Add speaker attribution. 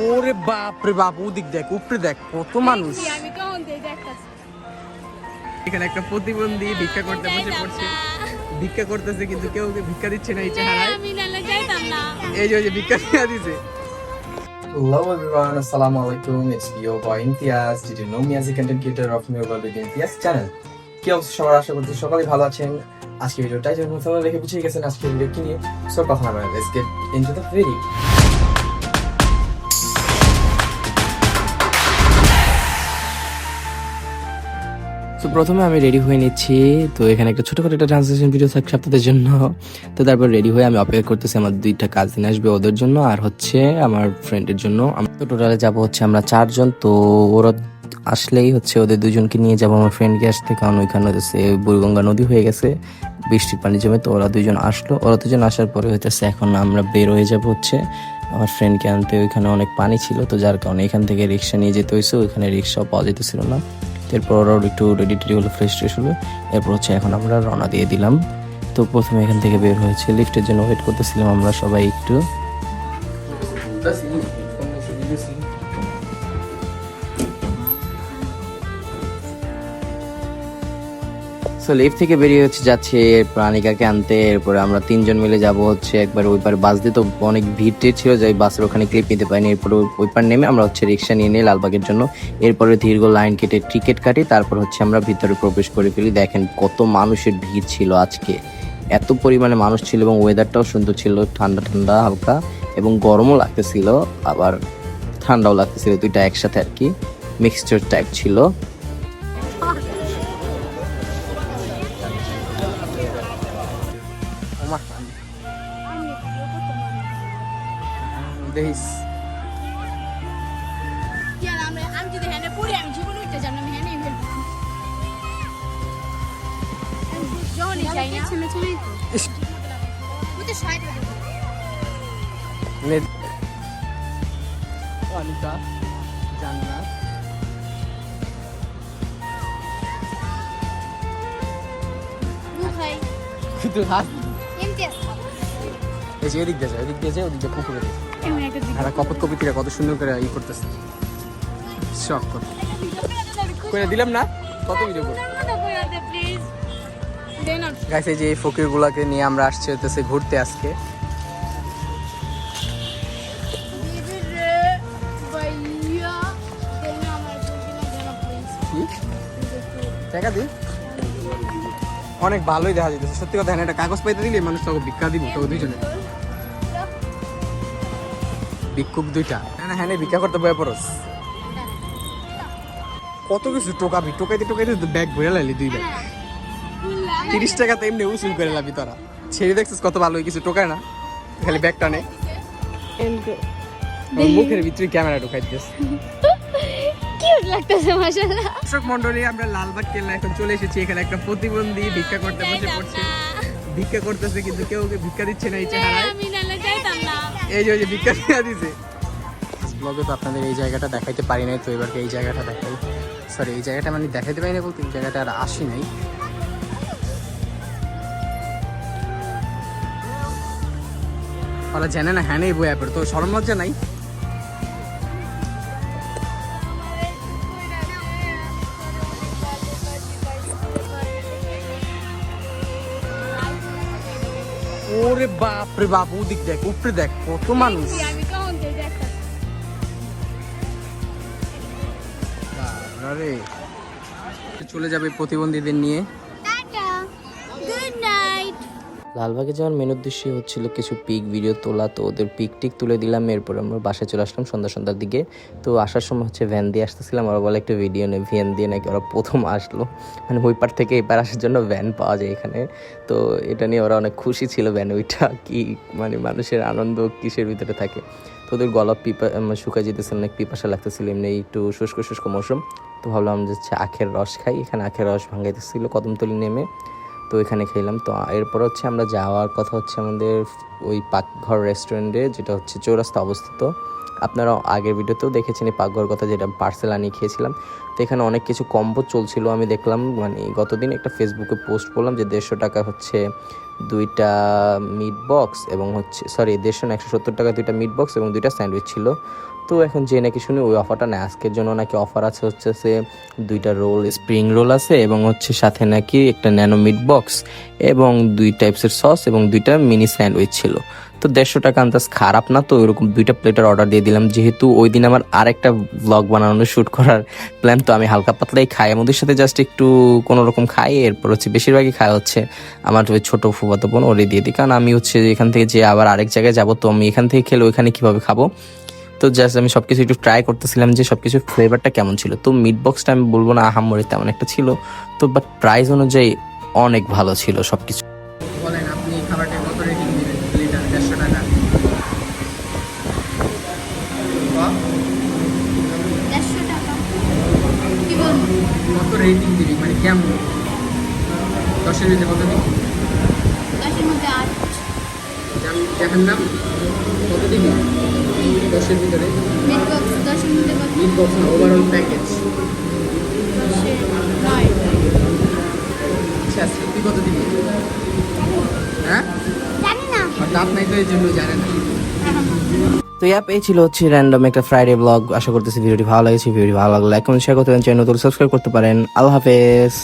Speaker 1: ওরে বাপ রে বাপ ওদিক দেখ উপরে দেখ কত মানুষ।
Speaker 2: আমি কখন দিয়ে দেখতাছি।
Speaker 1: এখানে একটা প্রতিবন্ধী ভিক্ষা করতে বসে পড়ছে। ভিক্ষা করতেছে কিন্তু কেউ ওকে ভিক্ষা দিচ্ছে না এই চেহারায়? এই যে ওই যে ভিক্ষা দিয়ে দিছে।
Speaker 3: Hello everyone, Assalamu alaikum. It's your boy Imtiaz, digital know me as a content creator of World with Imtiaz channel. কি অবস্থা সবার? আশা করছি সকালে ভালো আছেন। আজকে ভিডিও টাইটেল মতো দেখে বুঝিয়ে গেছেন। আজকে ভিডিও কি নিয়ে? সো কথা না বলে let's get into the video তো প্রথমে আমি রেডি হয়ে নিচ্ছি। তো এখানে একটা ছোটখাটো একটা ট্রান্সলেশন ভিডিও থাকছে আপনাদের জন্য। তো তারপর রেডি হয়ে আমি অপেক্ষা করতেছি আমার দুইটা কাজিন আসবে ওদের জন্য আর হচ্ছে আমার ফ্রেন্ডের জন্য। তো টোটালে যাব হচ্ছে আমরা চারজন, তো ওরা আসলেই হচ্ছে ওদের দুজনকে নিয়ে যাব আমার ফ্রেন্ডকে আসতে, কারণ ওইখানে হচ্ছে বুড়িগঙ্গা নদী হয়ে গেছে, বৃষ্টির পানি জমে, তো ওরা দুজন আসলো। ওরা দুজন আসার পরে হচ্ছে এখন আমরা বের হয়ে যাব হচ্ছে আমার ফ্রেন্ডকে আনতে। ওইখানে অনেক পানি ছিল, তো যার কারণে এখান থেকে রিক্সা নিয়ে যেতে হয়েছে ওইখানে রিক্সাও পাওয়া যেতেছিল না। এরপর ওরাও একটু রেডি টেডি হলো ফ্রেশ ট্রেশ হলো এরপর হচ্ছে এখন আমরা রওনা দিয়ে দিলাম তো প্রথমে এখান থেকে বের হয়েছে লিফটের জন্য ওয়েট করতেছিলাম আমরা সবাই একটু সো লিফট থেকে বেরিয়ে হচ্ছে যাচ্ছে প্রাণিকাকে আনতে। এরপরে আমরা তিনজন মিলে যাব হচ্ছে একবার ওই পারে বাস দিয়ে। তো অনেক ভিড় ছিল যে বাসের ওখানে ক্লিপ নিতে পারিনি। এরপরে ওই পার নেমে আমরা হচ্ছে রিক্সা নিয়ে নিই লালবাগের জন্য। এরপরে দীর্ঘ লাইন কেটে টিকিট কাটি, তারপর হচ্ছে আমরা ভিতরে প্রবেশ করে ফেলি। দেখেন কত মানুষের ভিড় ছিল আজকে। এত পরিমাণে মানুষ ছিল এবং ওয়েদারটাও সুন্দর ছিল। ঠান্ডা ঠান্ডা, হালকা এবং গরমও লাগতেছিল। আবার ঠান্ডাও লাগতেছিল দুইটা একসাথে আর কি। মিক্সচার টাইপ ছিল।
Speaker 1: দেখিস।
Speaker 2: কি আর আমরা আমি যদি হ্যানে পড়ি আমি জীবন উঠতে জানি আমি হ্যানে ফেলব। যখনই যাই না। ছেলে ছেলেই তো।
Speaker 1: ইস।
Speaker 2: ওই তো সাইড
Speaker 1: নে। অনিতা জান্নাত।
Speaker 2: মুখাই
Speaker 1: হাত
Speaker 2: এমটি
Speaker 1: এই যে এদিক দিয়ে যায় এদিক ওদিক দিয়ে
Speaker 2: দিকে
Speaker 1: আর কপত কপিতিরা কত সুন্দর করে ই করতেছে। শখ কর। করে দিলাম না? কত ভিডিও
Speaker 2: আর
Speaker 1: গাইস এই যে এই নিয়ে আমরা আসছি হতেছে ঘুরতে আজকে।
Speaker 2: দিদিরে ভাইয়া দেন আমার জন্য দেন প্লিজ
Speaker 1: কি? টাকা দি? অনেক ভালোই দেখা যেতেছে সত্যি কথা একটা কাগজ পাইতে দিলে মানুষ তোকে ভিক্ষা দিব তোকে দুইজনে। ভিক্ষুক দুইটা। হ্যাঁ না হ্যাঁ ভিক্ষা করতে বয়ে পড়স। কত কিছু টোকাবি টোকাইতে টোকাইতে ব্যাগ ভরে লাইলি দুই ব্যাগ। তিরিশ টাকা তো এমনি উসুল করে লাবি তোরা। ছেড়ে দেখছিস কত ভালো কিছু টোকায় না? খালি ব্যাগটা নে। মুখের ভিতরে ক্যামেরা ঢুকাই দিয়েছে
Speaker 2: কিউট লাগতেছে মাশাআল্লাহ।
Speaker 1: দর্শক মন্ডলী আমরা লালবাগ কেল্লা এখন চলে এসেছি। এখানে একটা প্রতিবন্ধী ভিক্ষা করতে বসে পড়ছে। ভিক্ষা করতেছে কিন্তু কেউ ভিক্ষা দিচ্ছে না এই চেহারায়। এই যে ভিক্ষা দিয়ে দিছে। ব্লগে তো আপনাদের এই জায়গাটা দেখাইতে পারি নাই, তো এবারকে এই জায়গাটা দেখাই। সরি এই জায়গাটা মানে দেখাইতে পারি না বলতে এই জায়গাটা আর আসি নাই। ওরা জানে না হ্যাঁ নেই বই অ্যাপের তো সরম লজ্জা নাই? ওরে বাপ রে বাপ ওদিক দেখ উপরে দেখ কত মানুষ। চলে যাবে প্রতিবন্ধীদের নিয়ে।
Speaker 3: লালবাগে যাওয়ার মেন উদ্দেশ্য হচ্ছিল কিছু পিক ভিডিও তোলা, তো ওদের পিক টিক তুলে দিলাম, এরপর আমরা বাসায় চলে আসলাম সন্ধ্যা সন্ধ্যার দিকে। তো আসার সময় হচ্ছে ভ্যান দিয়ে আসতেছিলাম, ওরা বলে একটা ভিডিও নেই ভ্যান দিয়ে নাকি ওরা প্রথম আসলো। মানে ওই পার থেকে এপার আসার জন্য ভ্যান পাওয়া যায় এখানে। তো এটা নিয়ে ওরা অনেক খুশি ছিল ভ্যান ওইটা কি মানে মানুষের আনন্দ কিসের ভিতরে থাকে। তো ওদের গলা পিপা শুকায় যেতেছিল, অনেক পিপাসা লাগতেছিল, এমনি একটু শুষ্ক শুষ্ক মৌসুম। তো ভাবলাম যে আখের রস খাই, এখানে আখের রস ভাঙাইতেছিল কদমতলি নেমে। তো এখানে খেলাম। তো এরপর হচ্ছে আমরা যাওয়ার কথা হচ্ছে আমাদের ওই পাকঘর রেস্টুরেন্টে যেটা হচ্ছে চৌরাস্তা অবস্থিত। আপনারা আগের ভিডিওতেও দেখেছেন এই পাকঘর কথা, যেটা পার্সেল আনিয়ে খেয়েছিলাম। তো এখানে অনেক কিছু কম্বো চলছিল, আমি দেখলাম মানে গতদিন একটা ফেসবুকে পোস্ট করলাম যে দেড়শো টাকা হচ্ছে দুইটা মিট বক্স এবং হচ্ছে সরি দেড়শো না, একশো সত্তর টাকা দুইটা মিট বক্স এবং দুইটা স্যান্ডউইচ ছিল। তো এখন যে নাকি শুনি ওই অফারটা নেই আজকের জন্য নাকি অফার আছে হচ্ছে সে দুইটা রোল স্প্রিং রোল আছে এবং হচ্ছে সাথে নাকি একটা ন্যানো মিট বক্স এবং দুই টাইপসের সস এবং দুইটা মিনি স্যান্ডউইচ ছিল। তো দেড়শো টাকা আন্দাজ, খারাপ না তো ওইরকম দুইটা প্লেটের অর্ডার দিয়ে দিলাম। যেহেতু ওই দিন আমার আরেকটা ব্লগ বানানো শ্যুট করার প্ল্যান তো আমি হালকা পাতলাই খাই। আমাদের সাথে জাস্ট একটু কোনো রকম খাই, এরপর হচ্ছে বেশিরভাগই খাওয়া হচ্ছে আমার ওই ছোটো ফুফাতো বোন, ওরে দিয়ে দিই। কারণ আমি হচ্ছে এখান থেকে যে আবার আরেক জায়গায় যাব, তো আমি এখান থেকে খেলে ওইখানে কীভাবে খাব? তো জাস্ট আমি সবকিছু একটু ট্রাই করতেছিলাম যে সবকিছু ফ্লেভারটা কেমন ছিল। তো মিট বক্সটা আমি বলব না আহামরি তেমন একটা ছিল। তো বাট প্রাইস অনুযায়ী অনেক ভালো ছিল সবকিছু।
Speaker 1: বলেন আপনি খাবারটা কত রেটিং দিবেন লিটার দেড়শো টাকা। বাহ,
Speaker 2: দেড়শো টাকা। কি বলব?
Speaker 1: কত রেটিং দিবি মানে কেমন? দশের ভিতরে কত দিবি
Speaker 2: দশের মধ্যে আট।
Speaker 1: কত দিবি দশের ভিতরে? ওভারঅল প্যাকেজ আচ্ছা কত দিবি? হ্যাঁ? দাঁত নাই তো এই জন্য জানে না।
Speaker 3: তো অ্যাপ এই ছিল হচ্ছে র্যান্ডম একটা ফ্রাইডে ব্লগ আশা করতেছি ভিডিওটি ভালো লাগছে। ভিডিওটি ভালো লাগলে লাইক কমেন্ট শেয়ার করতে পারেন চ্যানেল নতুন সাবস্ক্রাইব করতে পারেন। আল্লাহ হাফেজ।